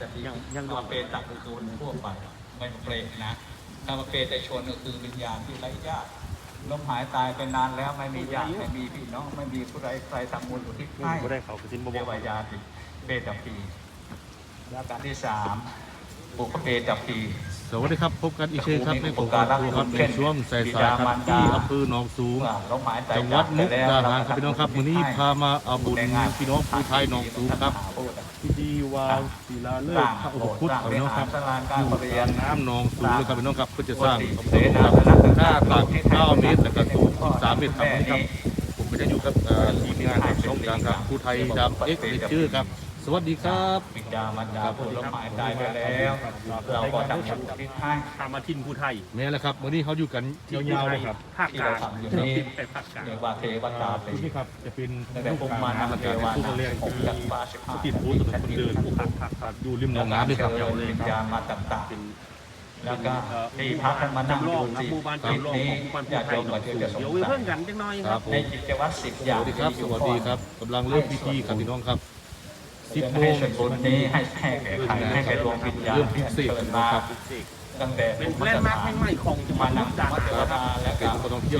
ตพียังยังคำว่าเปตะคือคนทั่วไปไม่เปรตนะคำว่าเปตชนก็คือวิญญาณที่ไร้ญาติล้มหายตายไปนานแล้วไม่มีญาติไม่มีพี่น้องไม่มีผู้ใดใครทำบุญอุทิศให้บ่ได้เขากระสินบ่บเรีอยกกว่ายาติเปตพีแล้วการที่สามบุพเปตพี สวัสดีครับ พบกันอีกเช่นครับในผมกับครูครับในช่วงสายๆครับที่อำเภอหนองสูงเมื่อล้มหายตายจังหวัดมุกดาหารครับพี่น้องครับวันนี้พามาเอาบุญพี่น้องผู้ไทยหนองสูงครับพิธีวางศิลาฤกษ์พระอุปคุตครับพี่น้องครับอยู่กลางน้ำหนองสูงเลยครับพี่น้องครับเพื่อจะสร้างพระพุทธรูปครับหน้าตัก9เมตรแล้วก็สูง13เมตรครับวันนี้ครับผมก็จะอยู่กับเอ่อทีมงานครับช่องกลางครับผู้ไทยดำเอ็กซ์เลชื่อครับ สวัสดีครับบิดามันดาผู้ล้มหายตายไปแล้วเราก็ทำบุญอุทิศให้ทามาทินผู้ไทยแม่แล้วครับวันนี้เขาอยู่กันยาวๆเลยครับภาคที่กลาเรางทำอยู่นี้ไปภาคกลางเรียกว่าเทวตาปีชุดนี้ครับจะเป็นตั้งแต่ลูกปุ่มกามารนาน้ำเทเทวาผู้เรียนผมคือจักรบาสิบห้าสติดพูดสำหรับคนเดินครับอยู่ริมหนองน้ำด้วยครับเชิญวิญญาณมาต่างๆแล้วก็ที่พักท่านมานั่งจำลอองยู่นะที่หมู่บ้านทิศจำลองนี้ของหมู่บ้านผู้ญาติไทโยยมหนอก็งจะสูงจะสงเดี๋ยวไว้สัเพิ่ยงกันจังน้อยคครัรับบผมในกิจวัตรสิบอย่างสวัสดีครับที่สอยู่วัสก่ดีอนครับกำลังเริ่มพิธีครับพี่น้องครับ สิบโมให้งส่วนบุญนี้ให้ให้แก่ใครให้แก่ดวงวิญญาณที่เชิญมาตั้งแต่เป็นแลนด์มาร์คแห่ใหม่ของจังหวัดมุนั่งกธรดารมเทวหารดาและก็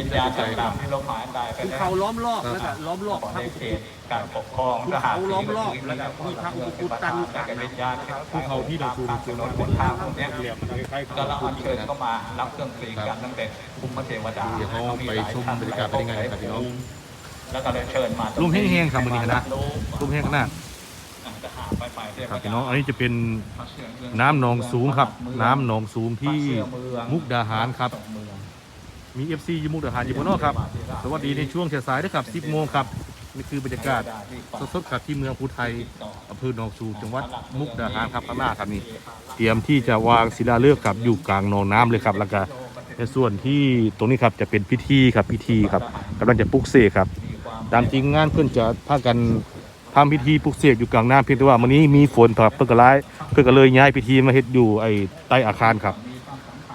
วิญญาณต่างๆที่ลมหายตายไปแล้วเขาล้อมรอบแล้วก็ล้อมรอบขอพระได้อุปเขตการปกครองภูเขาล้อมรอบแล้วก็มีพระอุปคุตตั้งอยู่กลางและน้ำวิญญาณภูเขาที่เราสูงถนนบนทางพวกนี้เหลี่ยมมันคล้ายๆก็เราภูอัญเชิญเข้ามารับเครื่องฟรียงกันตั้งแต่ภูมิเทวดาเดี๋ยวเขาไปชมบรรยากาศเป็นยังไงครับพี่น้องแล้วก็เลยเชิญมาลุงแห้งๆครับวันนี้นะลุงแห้งขนาด ครับพี่น้องอันนี้จะเป็นน้ำหนองสูงครับ น้ำหนองสูงที่มุกดาหารครับ มี FC อยู่มุกดาหารอยู่บนนอกครับ สวัสดีในช่วงสายๆด้วยครับ10โมงครับนี่คือบรรยากาศสดๆครับที่เมืองภูไทยอำเภอหนองสูงจังหวัดมุกดาหารครับข้างหน้าครับนี่เตรียมที่จะวางศิลาฤกษ์ครับอยู่กลางหนองน้ำเลยครับแล้วก็ในส่วนที่ตรงนี้ครับจะเป็นพิธีครับพิธีครับกำลังจะปลุกเสกครับ ตามจริงงานเพื่อนจะพากัน ทำพิธีปลุกเสกอยู่กลางน้ำเพียงแต่ว่าวันนี้มีฝนครับเพื่อกร้ายเพื่อนก็เลยย้ายพิธีมาเฮ็ดอยู่ไอ้ใต้อาคารครับ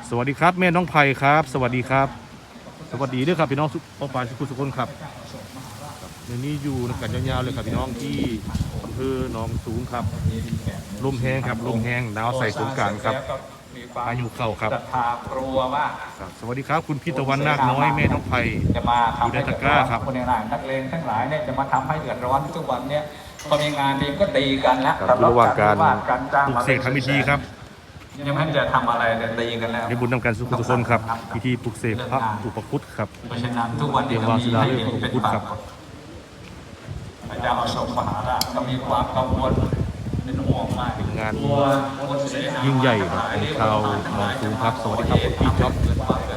สวัสดีครับ แม่น้องไผ่ครับ สวัสดีครับ สวัสดีด้วยครับพี่น้องสุปอปานสุขุสุคนครับเดี๋ยวนี้อยู่ในกันยาวๆเลยครับพี่น้องที่อำเภอหนองสูงครับลมแห้งครับลมแห้งหนาวใส่สงการครับ พายุเข้าครับศรัทธากลัวว่าครับสวัสดีครับ คุณพี่ตะวันนาคน้อยแม่น้องไผ่จะมาทำให้อยู่ในเดือตะดกร้ร้าอนครับคนต่างๆนักเลงทั้งหลายเนี่ยจะมาทำให้เดือดร้อนทุกวันเนี่ยพอมีงานดีก็ตีกันนะครับอยู่ระหว่างการทะเลาะนการจ้างปลุกมาเสกทำพิธีครับยังไม่ทันจะทำอะไรเลยตีกันแล้วในบุญนำกันสุขุสุคนครับพิธีปลุกเสกพระอุปคุตครับเพราะฉะนั้นทุกวันนี้ก็มีให้ดีเป็นปากพระเจ้าอโศกมหาราชก็มีความกังวลเป็นห่ว งมากเป็นงานกลัวคนเสียหายยิ่งใหญ่ครับของชาวหนองสูงครับ สวัสดีครับคุณพี่จ๊อบ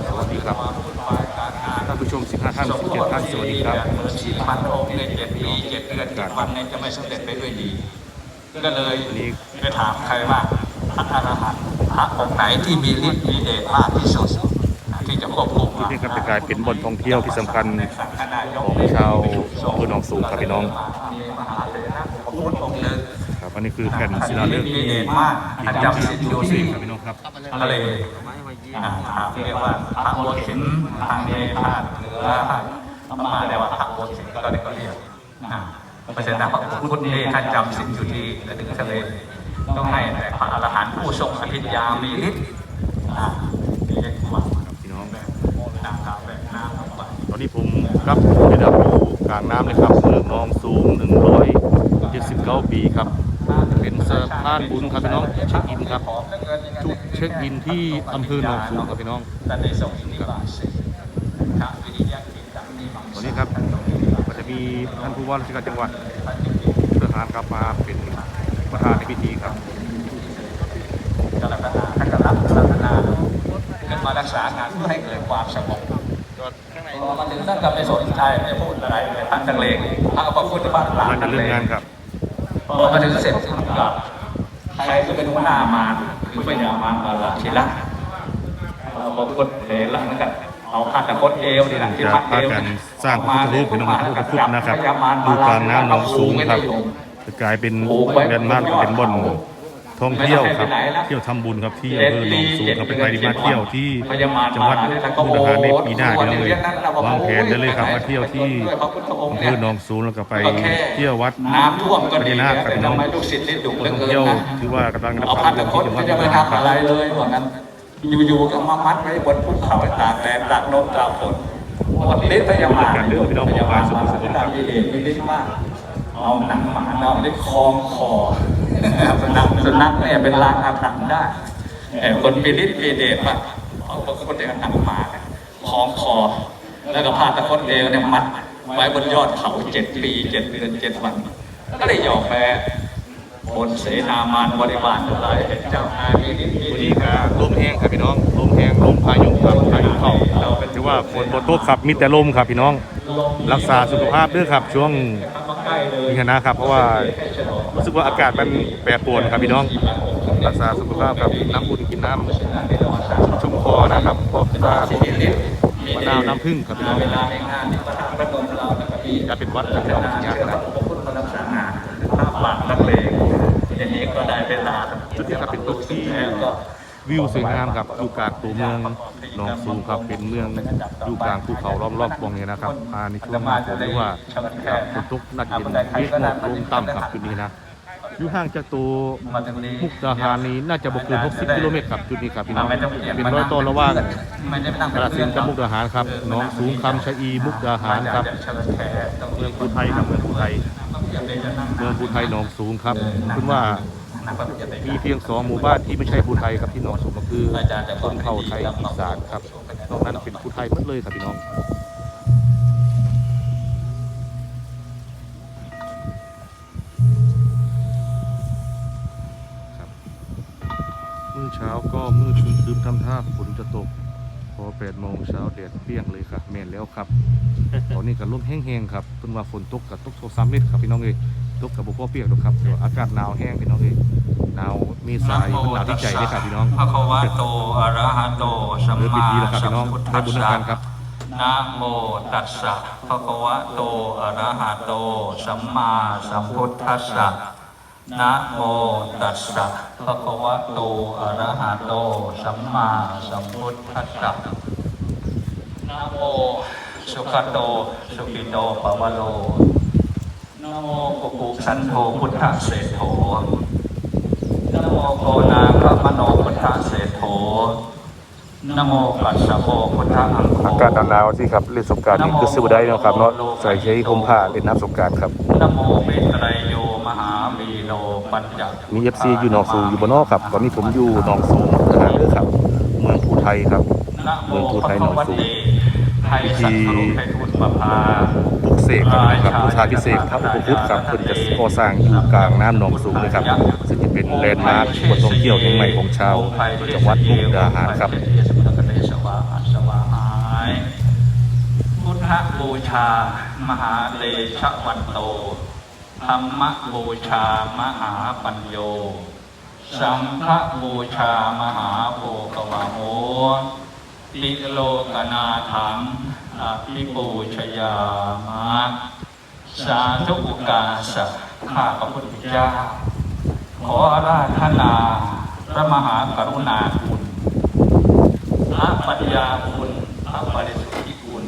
สวัสดีครับท่านผู้ชม 15 ท่าน 17 ท่าน สวัสดีครับสี่พันองค์ในเจ็ดปีเจ็ดเดือนเจ็ดวันเนี่ยจะไม่สำเร็จไปด้วยดี ก็เลยวันนี้ไปถามใครว่าพระอรหันต์พระองค์ไหนที่มีฤทธิ์มีเดชมากที่สุดที่จะควบคุมที่นี่ครับจะกลายเป็นบ่อนท่องเที่ยวที่สำคัญสังฆนายกของชาวอำเภอหนองสูงครับพี่น้อง นนี้คือแผ่นศิลาฤกษ์มีที่เดชมากที่อันทำจำที่สินปอลุยู่กเสที่กครับพี่น้องครับทะเลอ่าถามเรียกว่าพระโบสินทางเนภาคเหนือพม่าเรียกว่าพระโบสินก็ได้ก็เรียกอ่าเพราะฉะนั้นพระพุทธนี่ท่านจำสินอยู่ที่ระดึงทะเลต้องให้แต่พระอรหันต์ผู้ทรงอภิญญามีฤทธิ์อ่าเรียกว่าพี่น้องนางกาแบบน้ำลงไปตอนนี้ผมครับได้ดับอยู่กลางน้ำเลยครับเมืองหนองสูง 179 ปีครับ เป็นสะพานบุญครับพี่น้องเช็คอินครับจุดเช็คอินที่อำเภอหนองสูงครับพี่น้องแต่ในทรงอินิบาสิพระวิริยะกิตังนิมังตอนนี้ครับก็จะมีท่านผู้ว่าราชการจังหวัดทหารครับมาเป็นประธานในพิธีครับกรกฎาคมกรับกรกฎาขึ้นมารักษางานเพื่อให้เกิดความสงบพอมาถึงท่านก็ไม่สนใจไม่พูดอะไรเลยท่านจังเลงพระก็พูดที่บ้านหลังมาจากเรื่องงานครับ พอมาถึงเสร็จท่านก็ใครจะเป็นหัวหน้ามารคือพญามารบาลาชิละเราก็พูดเลนแล้วนะครับเอาผ้าตะกดเอวนี่แหละที่จะพัดเอพาวกันสร้างพระพุทธรูปเป็นองค์พระพุทธรูปนะครับดูกลางน้ำหนองสูงครับจะกลายเป็นแลนด์มาร์คเป็นบ่อน ท่องเที่ยวครับเที่ยวทำบุญครับที่อำเภอหนองสูงครับเป็นไปที่มาเที่ยวที่จังหวัดมุกดาหารในปีหน้าพี่น้องเลยวางแผนได้เลยครับมาเที่ยวที่อำเภอหนองสูงแล้วก็ไปเที่ยววัดน้ำท่วมก็พดีญานาคครับพี่น้องทำไมลูกศิษย์นี่ดุเหลือท่องเกินเที่ยวนะถือว่ากำลังเอาทำพันบุญคนที่จังหวัดจะมุกไม่ดาหารคทำรับอะไรเลยว่างั้นอยู่ๆก็มามัดไว้บนภูเขาตากแดดตากลมตากฝนหมดฤทธิ์พยามาการเดินพี่น้องพยามาสมุทรสาครครับมีเหตุมีฤทธิ์มากเอาหนังหมาเอาได้คล้องคอ สุนัขสุนัขเนี่ยเป็นลางอาถรรพ์ได้คนมีฤทธิ์มีเดชมากเอาคนเดียวหนังหมาคล้องคอ แล้วก็พาตะคนเดียวเนี่ยมัดไว้บนยอดเขาเจ็ดปีเจ็ดเดือนเจ็ดวัน ก็ได้ยอมแพ้บนเสนามานบริบาลทั้งหลายเห็นเจ้าอามีฤทธิ์มีวันเดชลมแห้งครับพี่น้องลมแห้งลมพายุครับพายุเข้าถือว่าฝนบ่ตกครับมีแต่ลมครับพี่น้อง รักษาสุขภาพด้วยครับช่วง นี้นะครับ เพราะว่ารู้สึกว่าอากาศมันแปรปรวนครับพี่น้อง รักษาสุขภาพครับน้ำอุ่นกินน้ำชุ่มคอนะครับพวกตาพวกมะนาวน้ำผึ้งครับพี่น้องเวลาในงานที่ประธานประนมเรานะครับมีจะเป็นวัดกันแล้วอย่างนี้นะพระพุทธรักษางานภาพหลังนักเลงอย่างนี้ก็ได้เวลาจุดนี้ครับเป็นจุดที่แล้วก็วิวสวยงามครับอยู่กลางตัวเมือง หนองสูงครับเป็นเมืองอยู่กลางภูเขาล้อมรอบวงนี้นะครับอ่าในช่วงหน้าฝนหรือว่าฝนตกนักเย็นเมฆหมอกลงต่ำครับจุดนี้นะอยู่ห่างจากตัวมุกดาหารนี้น่าจะบ่เกิน60กิโลเมตรครับจุดนี้ครับพี่น้องเป็นร้อยต่อระหว่างไม่ได้นั่งกาฬสินกับมุกดาหารครับหน้องสูงคำชะอีมุกดาหารครับเมืองภูไทยครับเมืองภูไทยเมืองภูไทยหนองสูงครับคุณว่า มีเพียงสองหมู่บ้านที่ไม่ใช่ภูไทยครับที่หนองสูงก็คือคนเผ่าไทยอีสานครับนอกนั้นเป็นภูไทยหมดเลยครับพี่น้องครับมื้อเช้าก็มืดครึมๆทำท่าฝนจะตก พอ8โมงเช้าแดดเปรี้ยงเลยครับแม่นแล้วครับ ตอนนี้ก็ลมแห้งๆครับเพิ่นว่าฝนตกกับตกโซซัมเม็ดครับพี่น้องเอ้ย ตกกับบ่พอเปียกหรอกครับเดี๋ยวอากาศหนาวแห้งพี่น้องเอ้ยหนาวเมษายนมันหนาวที่ใจเด้ครับพี่น้องพระคะวะโตอะระหะโตสัมเริ่มพิมาธีแล้วครับสัพี่มน้องพุทได้ธัสบุญสะกันครับนะโมตัสสะภะคะวะโตอะระหะโตสัมมาสัมพุทธัสสะนะโมตัสสะภะคะวะโตอะระหะโต สัมมาสัมพุทธัสสะนะโมสุขโต สุขิโตปะวะโล นะโมกุกุสันโธพุทธเสโธนะโมโกนาพระมโนพุทธเสโธนะโมกัสสะโมพุทธอังโฆอากาศหนาวๆที่ครับเล่นสงกรารนี่คือสิบ่ได้เนาะครับเนาะใส่ใช้ห่มผ้าเล่นน้ำสงกรารครับนะโมเมตไตรโยมหาวีโลปัญจมี FC อยู่หนองสูงอยู่บ่เนอกครับตอนนี้ผมอยู่หนองสูงทหารเด้อครับ เมืองภูไทยครับนะโมเมืองภูไทยหนองสูง ไทยสัตว์รูปไทยทุนปภาปลุกเสกครับนะครับบูชาพิเศษพระอุปคุตครับเพิ่นจะก่อสร้างอยู่กลางน้ำหนองสูงเลยครับ ซึ่งจะเป็นแลนด์มาร์คบนท่องเที่ยวแห่งใหม่ของชาวจังหวัดมุกดาหารครับพุทธบูชามหาเลชวันโตธรรมบูชามหาปัญโยสังฆบูชามหาโภควาโห ติโลกนาถังอภิปูชยามะสาธุอุกาสะข้าพระพุทธเจ้า ขออาราธนาพระมหากรุณาคุณพระปัญญาคุณพระบริสุทธิคุณ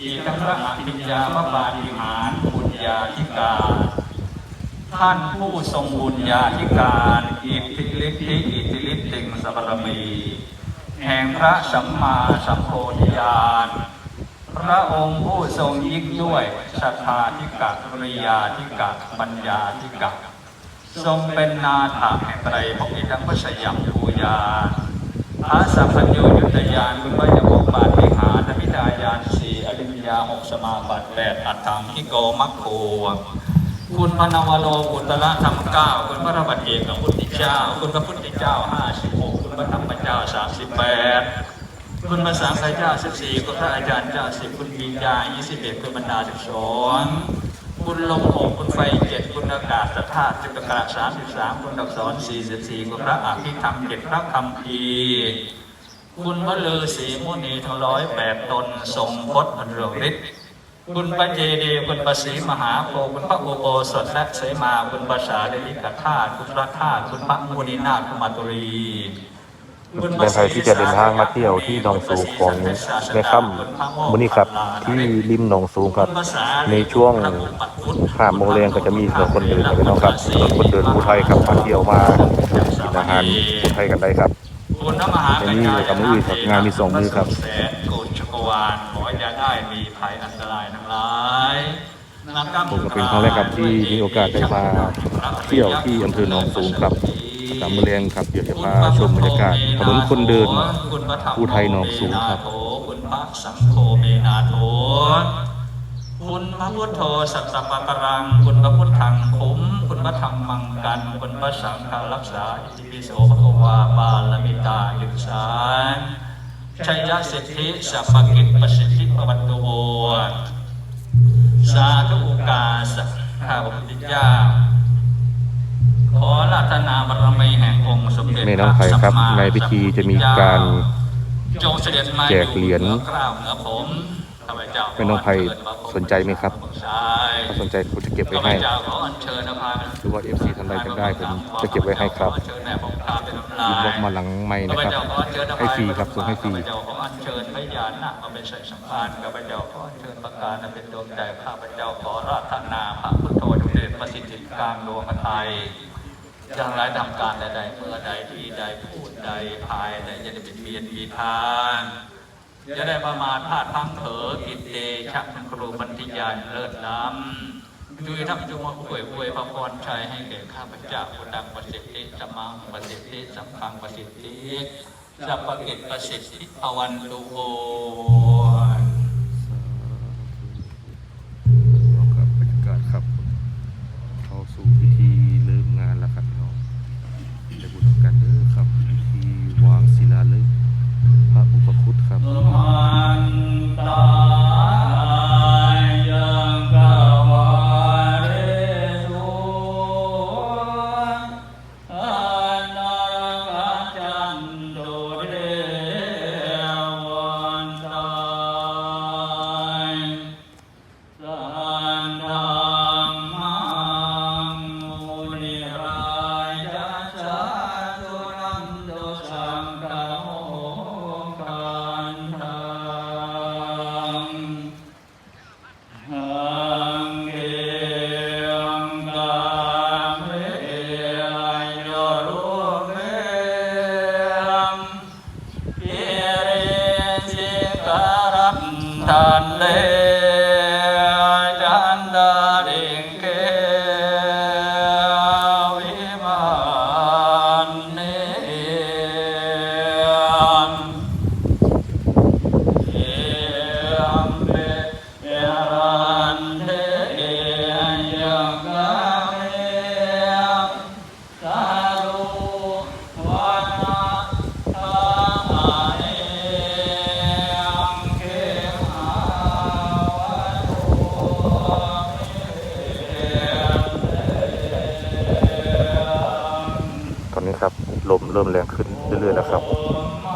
อีกทั้งพระอภิญญาพระบาลิหารบุญญาธิการท่านผู้ทรงบุญญาธิการอิทธิฤทธิอิทธิฤทธิงสัพพะมี แห่งพระสัมมาสัมโพธิญาณ พระองค์ผู้ทรงยิ่งด้วยศรัทธาธิกะปริยาธิกะปัญญาธิกะ ทรงเป็นนาถาแห่งไตรภพทั้งพระสยามภูญาพระสัพพัญญูยุตยานคุณพระยมกบาทิหารพิทายานสี่อริยญาหกสมาบัติแปดอัตถังทิโกมัคโคคุณพนวโรกุตละธรรมเก้าคุณพระรัตเอกพระพุทธเจ้า คุณพระพุทธเจ้าห้าสิบหก พระธรรมเจ้าสามสิบแปดคุณพระสังฆเจ้าสิบสี่คุณพระอาจารย์เจ้าสิบคุณบิญญายี่สิบเอ็ดคุณบรรดาสิบสองคุณลมหกคุณไฟเจ็ดคุณอากาศธาตุสิบกระสามสิบสามคุณดักษรสี่สิบสี่คุณพระอภิธรรมเจ็ดพระคำพีคุณพระฤาษีมุนีทั้งร้อยแปดตนทรงพจน์อันเรืองฤทธิ์คุณพระเจดีคุณประสีมหาโพคุณพระโอโบสถและเสมาคุณภาษาเดลิกธาตุคุณพระธาตุคุณพระมุนีนาถคุณมาตุรี ในใครที่จะเดินทางมาเที่ยวที่หนองสูงของในค่ำมื้อนี้ครับที่ริมหนองสูงครับ ในช่วงห้าโมงแรงก็จะมีถนนคนเดินนะพี่น้องครับถนนคนเดินภูไทยครับมาเที่ยวมากินอาหารภูไทยกันได้ครับคุณพระมหาในนี้กับมืออื่นครับงานมีสองมือครับแสนโกฏจักรวาลขออย่าได้มีภัยอันตรายทั้งหลายนักกรรผมก็เป็นครั้งแรกครับที่มีโอกาสได้มาเที่ยวที่อำเภอหนองสูงครับ สามโมงแรงครับเดี๋ยวจะพาชมบรรยากาศถนนคนเดินภูไทยหนองสูงครับคุณพระสังโฆเมนาโถคุณพระพุทโธสัตตปะกรัง คุณพระพุทธังคุ้มคุณพระธรรมมังกัน คุณพระสังฆรักษาอิติปิโสภควาบาลมิตายุสานชัยยะสิทธิสัพพกิจประสิทธิปวัตโตโวสาธุอุกาสข้าพระพุทธเจ้า ขอรัตนาบารมีแห่งองค์สมเด็จแม่น้องไผ่ครับพะสัมมาในพิธีจะมีการจงเสด็จมาแจกเหรียญอยู่กล้าวเหนือผมข้าพเจ้าแม่น้องไผ่สนใจไหมครับใช่ถ้าสนใจผมจะเก็บไว้ข้าพให้เจ้าขออัญเชิญอภัยหรือว่า FC ท่านใดจะได้ผมจะเก็บไว้ให้ครับขออัญเชิญแม่ผมพาเป็นน้ำลายินยบล็อกมาหลังไม่ข้านะพครับเจ้าขออัญเชิญอภัยให้ฟรีครับส่งให้ฟรีข้าพเจ้าขออัญเชิญพยานนาคมาเป็นสายสัมพันธ์ข้าพเจ้าขออัญเชิญประการนั้นเป็นดวงใจข้าพเจ้าขอราธนาพระพุทโธจงเดชประสิทธิกลางดวงพระไทย อย่างไรทำการใดๆเมื่อใดที่ใดพูดใดภายใดจะได้เป็นเบียนมีทางจะได้ประมาทพลาดพังเผลอกินเดชะคุณครูบันทิยานเลิศล้ำจุยทับจุมาอวยอวยพระพรชัยให้แก่ข้าพเจ้าพุทธังประสิทธิสมมังประสิทธิสัมพังประสิทธิสัพพกิจประสิทธิอวันตุโอ รื่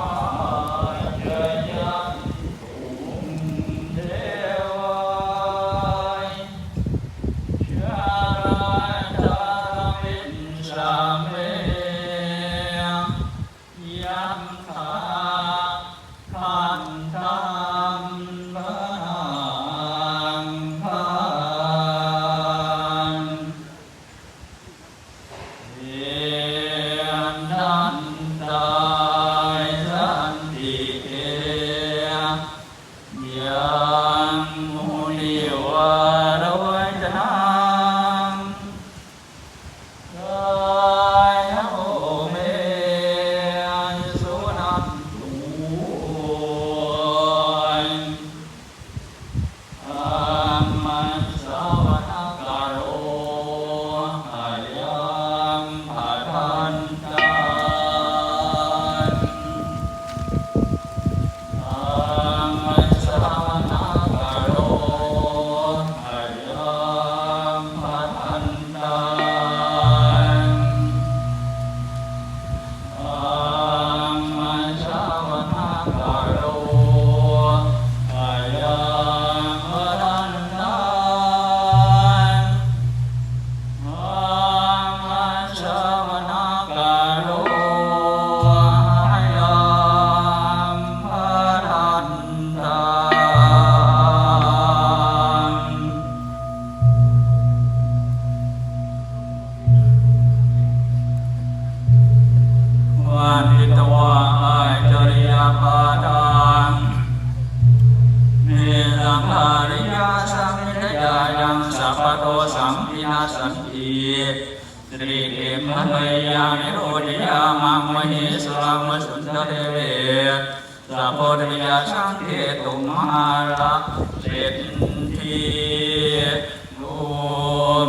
งวสุนทรเวสัพโพธิยาสังเกตุมหาระเศรษฐีโลม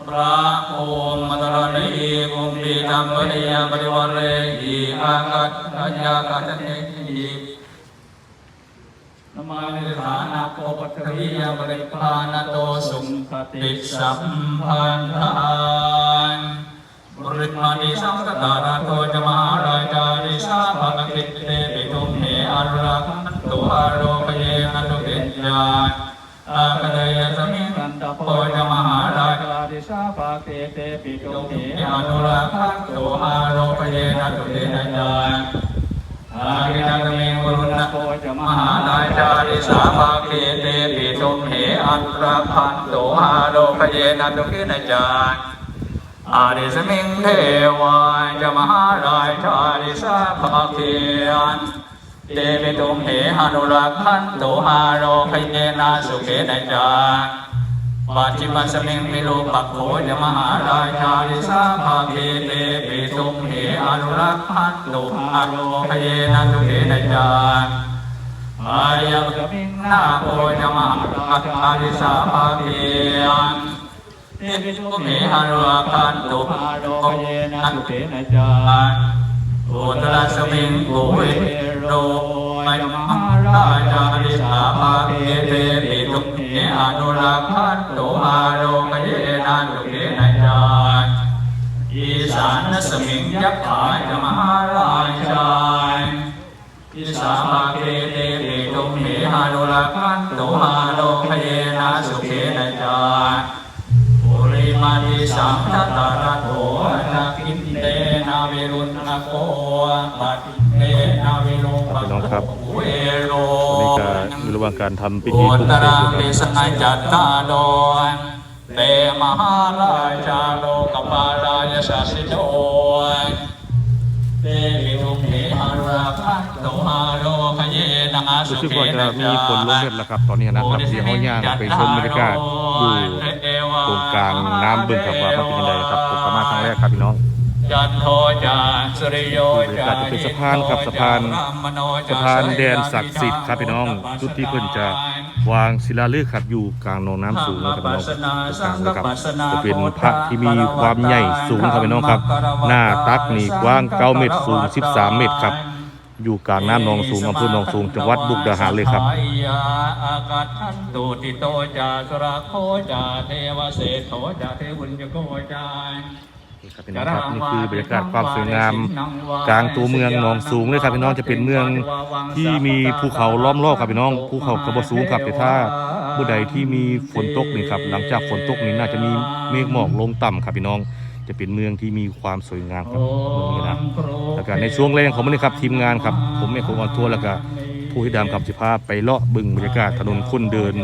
พระองค์มัตรณีกุมพีธรรมวิยาปริวารเรหิอากัตถัญญากัตเนหินมานิฐานาโกปัตวิยาปริพานโตสุงคติสัมพันธา นบริมานิสังกตาราโตจมหาราชาริสาภาคิเตปิตุมเหอรักตุอาโรปเยนันตุเกญญาอาคเดยสมิกันตโพจมหาราชาดิสาภาเตเตปิโตตุเถเถอนุรักตุอาโรปเยนันตุเกญญาอาคินังเมงุรุณะโพจมมหานาจาริสาภาเกเตปิตุมเหอันตรพันตุหาโลกเยนันตุกินจา อาริสมิงเทวายจะมหาราชาริสาภาเกอันเตปิตุมเหหานุรักขันตุหาโลกเยนาสุเกนจาปัจจิมัสมิงมิโลปัคโขจะมหาราชาริสาภาเกเตปิตุมเหอนุรักขันตุหาโลกเยนันตุเกนจาอายังมิงนาโพจมาอัตอาริสาภาเกียน เทวิทุเมหันวาคันตุโอเยนะนันสุตุเตนะจารโอตระสมิงโกเวโรมัยมหาราชาริสาภาเกเตปิตุเมอนุรักขันตุฮาโลกเยนันตุเตนะจารอีสานสมิงยักขายมหาราชายอิสามาเกเตปิตุเหหานุรักขันตุหาโลกเยนะสุเขนะจาร มาติสัมทัตาระโตนาคินเตนาเวรุณนะโกปัตเตนาเวิโรปะพี่น้อโรนนี้ก็อยู่ระหว่างการทำพิธีปลุกตเสระกปินะคสัรับงจัตตาโดนเตมหาราชาโลกปาลายสัสิโดนเต ราคันตุหาโรคเยนะรู้สึกว่าจะมีฝนลงเม็ดแล้วครับ ตอนนี้นะครับเดี๋ยวเขาย่างไปชมบรรยากาศอยู่ตรงกลางน้ำบึงครับว่ามันเป็นยังไงครับผมก็มาครั้งแรกครับพี่น้องจันโทจาสุริโยจาจะเป็นสะพานครับสะพานสะพานแดนศักดิ์สิทธิ์ครับพี่น้องจุดที่เพิ่นจะวางศิลาฤกษ์ครับอยู่กลางหนองน้ำสูงนะครับพี่น้องกลางนะครับจะเป็นพระที่มีความใหญ่สูงครับพี่น้องครับ หน้าตักนี่กว้าง 9 เมตรสูง 13 เมตรครับ อยู่กลางน้ำหนองสูงอำเภอหนองสูงจังหวัดบุกดาหารเลยครับยาอากาศทันตุติโตจาสุราโคจาเทวเศรษโถจาเทวุญญโกจาครับพี่น้องครับนี่คือบรรยากาศความสวยงามกลางตัวเมืองหนองสูงเลยครับพี่น้องจะเป็นเมืองที่มีภูเขาล้อมรอบครับพี่น้องภูเขากระบสูงครับแต่ถ้าผู้ใดที่มีฝนตกนี่ครับหลังจากฝนตกนี่น่าจะมีเมฆหมอกลงต่ำครับพี่น้อง จะเป็นเมืองที่มีความสวยงามครับเมืองนี้นะแล้วก็ในช่วงแรกของมันนี่ครับทีมงานครับผมเอกของออนทัวร์แล้วก็ผู้ที่ดำครับสิพาไปเลาะบึงบรรยากาศถนนคนเดิน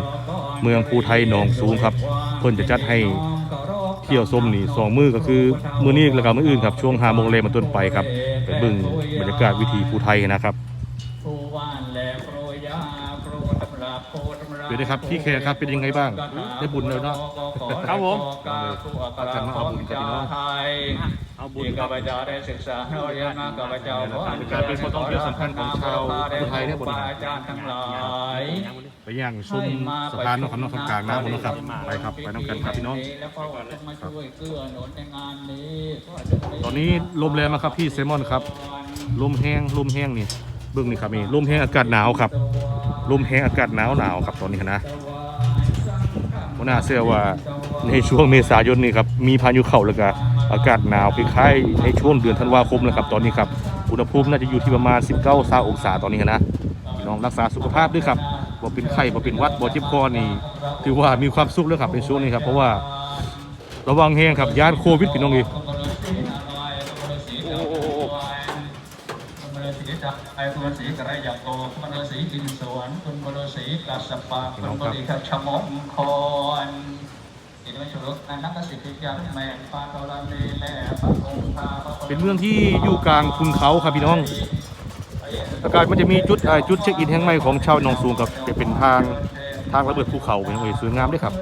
เมืองภูไทยหนองสูงครับ เพิ่นจะจัดให้เที่ยวส้มนี่สองมือก็คือมือนี้แล้วก็มืออื่นครับช่วงห้าโมงเลยมาต้นไปครับไปเบิ่งบรรยากาศวิถีภูไทยนะครับเดี๋ยวนะครับพี่แขกครับเป็นยังไงบ้างได้บุญแล้วเนาะครับผมอาจารย์มาเอาบุญกับพี่น้องเอาบุญที่ข้าพเจ้าได้ศึกษาเราเรียนมาข้าพเจ้าขออัญการเป็นคนท่องเที่ยวสำคัญของชาวภูไทยเนี่ยบนอาจารย์ทั้งหลายไปย่างชมสะพานนครนอกกลางน้ำบนนะครับไปครับไปน้ำกันครับพี่น้องแล้วก็มาช่วยเกื้อหนุนในงานนี้ตอนนี้ลมแรงมาครับพี่เซมอนครับลมแห้งลมแห้งนี่ เบิ่งนี่ครับนี่ลมแห้งอากาศหนาวครับลมแห้งอากาศหนาวหนาวครับตอนนี้นะหัวหน้าเสื้อว่าในช่วงเมษายนนี่ครับมีพายุเข้าแล้วก็อากาศหนาวคล้ายๆในช่วงเดือนธันวาคมนะครับตอนนี้ครับอุณหภูมิน่าจะอยู่ที่ประมาณ 19 20องศาตอนนี้นะน้องรักษาสุขภาพด้วยครับบ่เป็นไข้บ่เป็นวัดบ่เจ็บคอนี่ถือว่ามีความสุขแล้วครับในช่วงนี้ครับเพราะว่าระวังแห้งครับย่านโควิดพี่น้องอีก คุณบรสีจักไอคุณบรสีกระไรยักโตคุณบรสีกินสวนคุณบร สปะคุณบรสีขัดชมงคลอินทรุนันนักสิทธิยันแมงปาตอลานีแล่ปะองค์พาเป็นเมืองที่อยู่กลางคุณเขาครับพี่น้องไปเแล้วก็มันจะมีจุดจุดเช็คอินแห่งใหม่ของชาวหนองสูงครับเป็นทางทางระเบิดภูเขาเป็นโอ้ยสวยงามด้วยครับ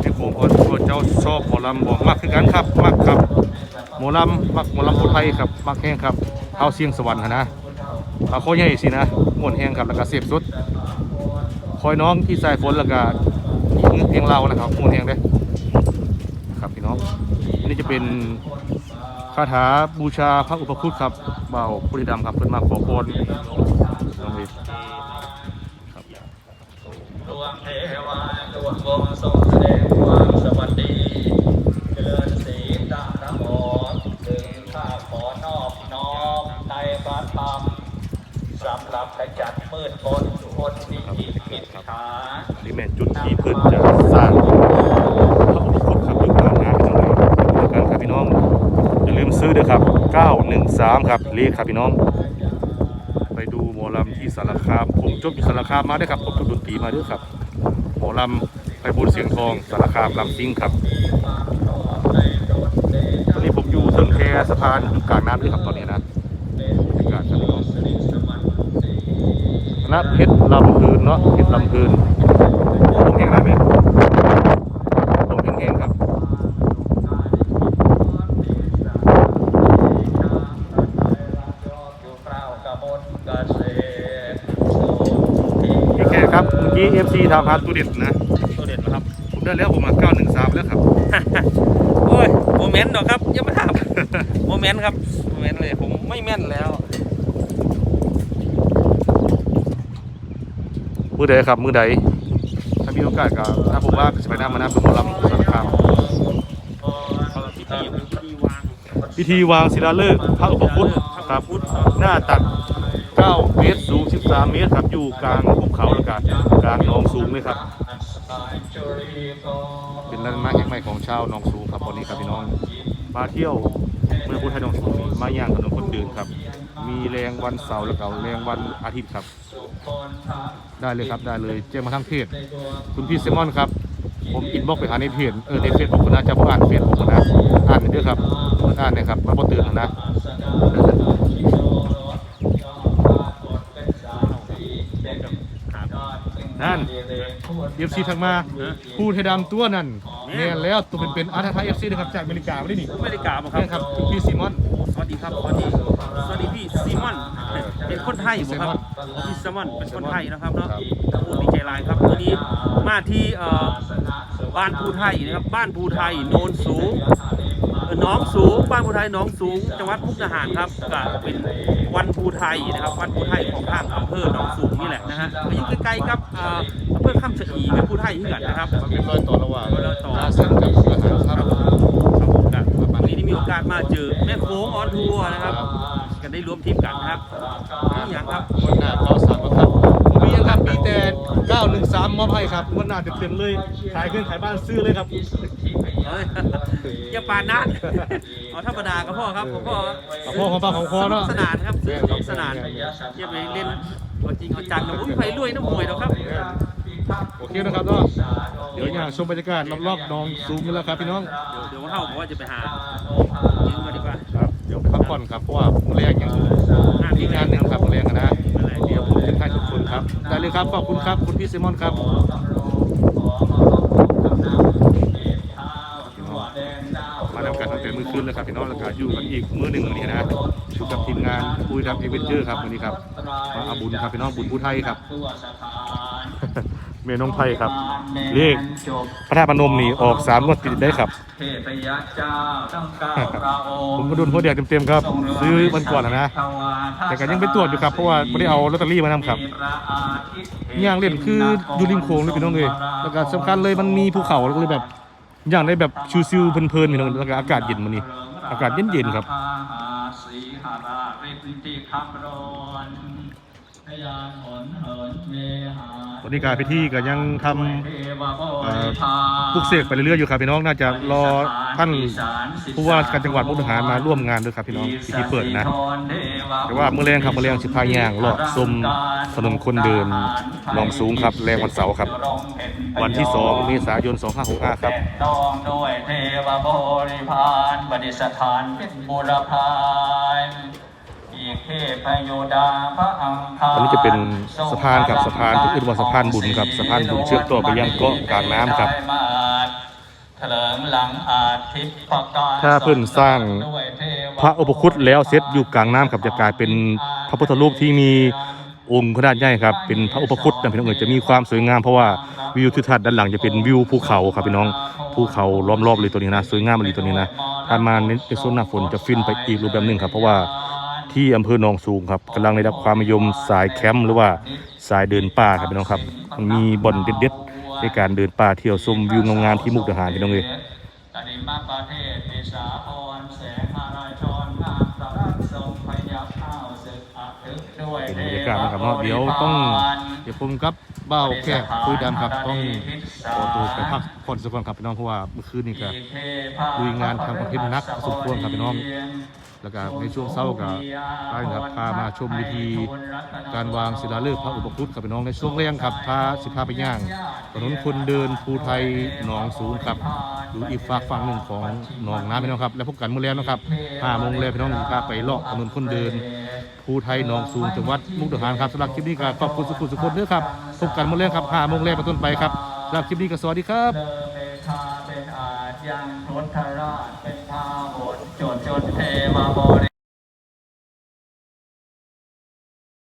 ไอ้ผมก็เจ้าชอบหมอลำบอกมากคือกันครับมากครับหมอลำมักหมอลำโคไทยครับมักแห้งครับเอาเสียงสวรรค์นะ เอาข้อใหญ่สินะม่วนแห้งครับแล้วก็เสียบสุด คอยน้องที่สายฝนแล้วก็เพียงเรานะครับม่วนแห้งเด้ครับพี่น้องนนี้จะเป็นคาถาบูชาพระอุปคุตครับเบาพุทธิดำครับเพิ่นมาขอพรน้องเวทดวงเทวาดวงวงทรงแสดงความสวัสดี เจริญศีลตามระบอบถึงข้าขอนอบน้อมในพระธรรมสำหรับขจัด มืดมนคนวิจิตกิจขานี่แม่นจุดที่เพิ่นจะสร้างพระอุปคุตครับอยู่กลางน้ำพี่น้องเอ้ยกันครับพี่น้องอย่าลืมซื้อด้วยครับ 913 ครับเลขครับพี่น้อง ไปดูหมอลำที่สารคาม ผมจบอยู่สารคามมาด้วยครับ ผมจบดนตรีมาด้วยครับ หมอลำไปบุญเสียงทองสารคามลำซิงครับตอนนี้ผมอยู่เทิงแพสะพานอยู่กลางน้ำด้วยครับตอนนี้นะบรรยากาศครับพี่น้องค ณะเพชรลำพืนเนาะเพชรลำพืนลมแห้งได้ไหมลมแห้งๆครับพี่แค่ครับเมื่อกี้ FC ทำพาร์ตูเด็ดนะตัวเด็ดนะครับ ผมได้แล้วผมมา913แล้วครับโอ้ยโมเมนต์หรอกครับอยังไม่ถามโมเมนต์ครับโมเมนต์เลยผมไม่แม่นแล้ว มือใดครับ มือใดถ้ามีโอกาสก็ถ้าผมว่าจะไปน้ำมาน้ำเป็นหมอลำสารคามพิธีพิธีวางพิธีวางศิลาฤกษ์พระอุปคุตครับหน้าตัก 9 เมตร สูง 13 เมตรครับ อยู่กลางภูเขาแล้วกันกลางหนองสูงเลยครับ เป็นแลนด์มาร์คแห่งใหม่ของชาวหนองสูงครับวันนี้ครับพี่น้อง มาเที่ยวเมืองพุทธไทยหนองสูงมาย่างถนนคนเดินครับ มีแรงวันเสาร์แล้วก็แรงวันอาทิตย์ครับ ได้เลยครับได้เลยแจ้งมาทางเพจคุณพี่เซมอนครับ ผมอินบ็อกซ์ไปหาในเพจเออในเฟซบุ๊กนะจะผมอ่านเฟซบุ๊กนะอ่านไปด้วยครับมันอ่านเนะครับมันบ่ตื่นนะนั่นเอฟซีทางมาพูดให้ดำตัวนั่นแน่แล้วตัวเป็นเป็นอาร์ตไทยเอฟซีนะครับจากอเมริกาไม่ได้นี่ไม่ได้กล่าวครับนี่ครับคุณพี่ซีมอนสวัสดีครับสวัสดีสวัสดีพี่ซีมอนเป็น คนไทยบ่ครับพี่ซีมอนเป็นคนไทยนะครับเนาะพูดดีใจหลายครับวันนี้มาที่เอ่อบ้านภูไทยนะครับบ้านภูไทยโนนสูงเอ่อหน้องสูงบ้านภูไทยหน้องสูงจังหวัดมุกดาหารครับก็เป็นวันภูไทยนะครับวันภูไทยของทางอำเภอหนองสูงนี่แหละนะฮะก็อยู่ใกล้ๆกับเอ่ออำเภอข้ามฉะอีกับภูไทยที่กันนะครับมันเป็นรอยต่อระหว่างรอยต่อลาเซนกับเพื่อหาครับครับผมครับวันนี้ได้ มีโอกาสมาเจอแม่โค้งออนทัวร์นะครับ กันได้รวมทีมกันนะครับนี่อย่างครับวันหน้าเก้าสามครับผมมียังครับมีแต่913มอบให้ครับวันหน้าเต็มๆเลยขายเครื่องขายบ้านซื้อเลยครับเอ้ยอย่าปานนัดเอาธรรมดากับพ่อครับของพ่อเอาพ่อของปากของคอเนาะสนานครับสนุกสนานอย่าไปเล่นเอาจริงเอาจังนะอุ้ยไปรวยน้ำมวยหรอกครับ โอเคนะครับเนาะเดี๋ยวอย่างชมบรรยากาศรอบๆหนองสูงกันแล้วครับพี่น้องเดี๋ยวเดี๋ยววันเท่าบอกว่าจะไปหายืมกันดีกว่าครับเดี๋ยวไปพักผ่อนครับเพราะว่ามื้อแรกยังมีงานหนึ่งครับมื้อแรกอะนะเดี๋ยวผมจะให้ทุกคนครับได้เลยครับขอบคุณครับคุณพี่เซมอนครับมาทำการตั้งแต่มื้อคืนเลยครับพี่น้องแล้วก็อยู่กันอีกมื้อหนึ่งวันนี้นะอยู่กับทีมงานคุยดับเอเวนเจอร์ครับวันนี้ครับมาอาบุญครับพี่น้องบุญผู้ไทยครับ เมน้องไพครับ เลขพระธาตุพนมนี่ออกสามงวดติดได้ครับเทพยเจ้าทั้งเก้าพระองค์ผมก็โดนหัวเดียกเต็มๆครับ ซื้อวันก่อนนะนะ แต่ก็ยังไปตรวจอยู่ครับ เพราะว่าไม่ได้เอาลอตเตอรี่มานำครับอย่างเล่นคืออยู่ริมโขงเลยพี่น้องเลยแล้วก็สำคัญเลยมันมีภูเขาแล้วก็เลยแบบอย่างได้แบบชิวๆเพลินๆพี่น้องแล้วก็อากาศเย็นมานี่อากาศเย็นๆครับสีหาราริปิติคำรนพยานหนเหินเวหาตอ นนี้การพิธีก็ยังทำปลุกเสกไปเรื่อยๆอยู่ครับพี่น้องน่าจะรอท่านผู้ว่าการจังหวัดมุกดาหารมาร่วมงานด้วยครับพี่น้องพิธีเปิดนะแต่ว่าเมื่อแรงครับเมื่อแรงสิพาย่างเลาะชมถนนคนเดินหนองสูงครับ แรงวันเสาร์ครับ วันที่2เมษายน2565ครับแดน้องด้วยเทวบริพานบดิสถานเป็นบุรพาย อีกอันนี้จะเป็นสะพานครับสะพานที่เรียกว่าสะพานบุญครับสะพานบุญเชื่อมต่อไปยังเกาะกลางน้ำครับเถลิงหลังอาทิตย์ประกาศถ้าเพิ่นสร้างพระอุปคุตแล้วเสร็จอยู่กลางน้ำครับจะกลายเป็นพระพุทธรูปที่มีองค์ขนาดใหญ่ครับเป็นพระอุปคุตนะพี่น้องเอ๋ยจะมีความสวยงามเพราะว่าวิวทิวทัศน์ด้านหลังจะเป็นวิวภูเขาครับพี่น้องภูเขาล้อมรอบเลยตัวนี้นะสวยงามเลยตัวนี้นะถ้ามาในในช่วงหน้าฝนจะฟินไปอีกรูปแบบหนึ่งครับเพราะว่า ที่อำเภอหนองสูงครับกำลังได้รับความนิยมสายแคมป์หรือว่าสายเดินป่าครับพี่น้องครับมีบ่อนเด็ดๆในการเดินป่าเที่ยวชมวิวงามๆที่มุกดาหารพี่น้องเอ๋ยตดิมาประเทศติสาพรแสงอาราชรนามสารักทรงพยับอ้าวศึกอักทึกด้วยเป็นบรรยากาศนะครับเนาะเดี๋ยวต้องเดี๋ยวผมกับ เบ้าแค่คุยดำครับต้องขอตัวไปพักผ่อนสักก่อนครับพี่น้องเพราะว่าเมื่อคืนนี้ก็ลุยงานทำคอนเทนต์หนักพอสมควรครับพี่น้อง แล้วก็ในช่วงเช้าก็พาครับพามาชมวิธีการวางศิลาฤกษ์พระอุปคุตครับพี่น้องในช่วงแรกครับพาสิพาไปย่างถนนคนเดินภูไทยหนองสูงครับ อยู่อีกฝากฝั่งหนึ่งของหนองน้ำพี่น้องครับ และพบกันเมื่อแล้วนะครับห้าโมงแล้วพี่น้องพาไปเลาะถนนคนเดินภูไทยหนองสูงจังหวัดมุกดาหารครับสำหรับคลิปนี้ก็ขอบคุณสุขุสุขคนเด้อครับพบกันเมื่อแล้วครับห้าโมงแล้วเป็นต้นไปครับสำหรับคลิปนี้ก็สวัสดีครับเดิมเมธาเป็นอาจยังพุทธราชเป็นพาหดจดจดเทวบริ